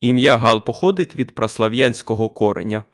Ім'я Гал походить від праслав'янського кореня.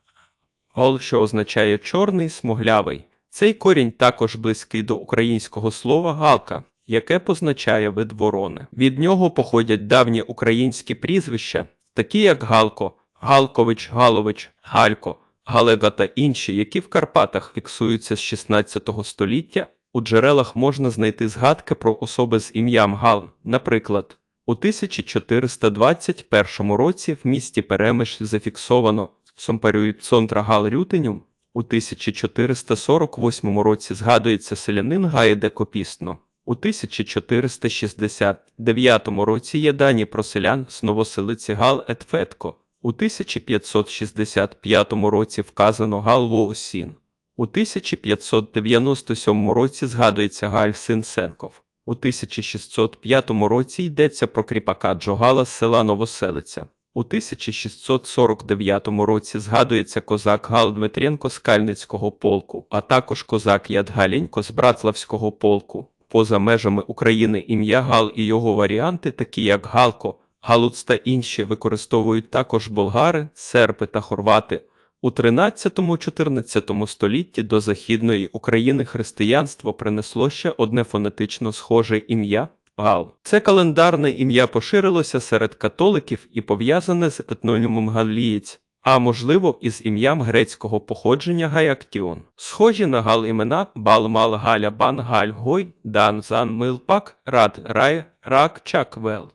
Гол, що означає чорний, смуглявий. Цей корінь також близький до українського слова галка, яке позначає вид ворони. Від нього походять давні українські прізвища, такі як Галко, Галкович, Галович, Галько, Галега та інші, які в Карпатах фіксуються з 16 століття. У джерелах можна знайти згадки про особи з ім'ям Гал, наприклад. У 1421 році в місті Перемиш зафіксовано Сомпарюють Цонтра Гал Рютенюм. У 1448 році згадується селянин Гаїде Копісно. У 1469 році є дані про селян з новоселиці Гал Етфетко. У 1565 році вказано Гал Воосін. У 1597 році згадується Галь Син Сенков. У 1605 році йдеться про кріпака Джогала з села Новоселиця. У 1649 році згадується козак Гал Дмитренко з Кальницького полку, а також козак Ядгалінько з Братславського полку. Поза межами України ім'я Гал і його варіанти, такі як Галко, Галуц та інші, використовують також болгари, серби та хорвати. У 13-14 столітті до Західної України християнство принесло ще одне фонетично схоже ім'я Гал. Це календарне ім'я поширилося серед католиків і пов'язане з етнонімом Галлієць, а можливо із ім'ям грецького походження Гаяктіон. Схожі на гал імена Балмал Галя Бан Галь Гой, Дан Зан Милпак, Рад Рай, Рак Чак Вел.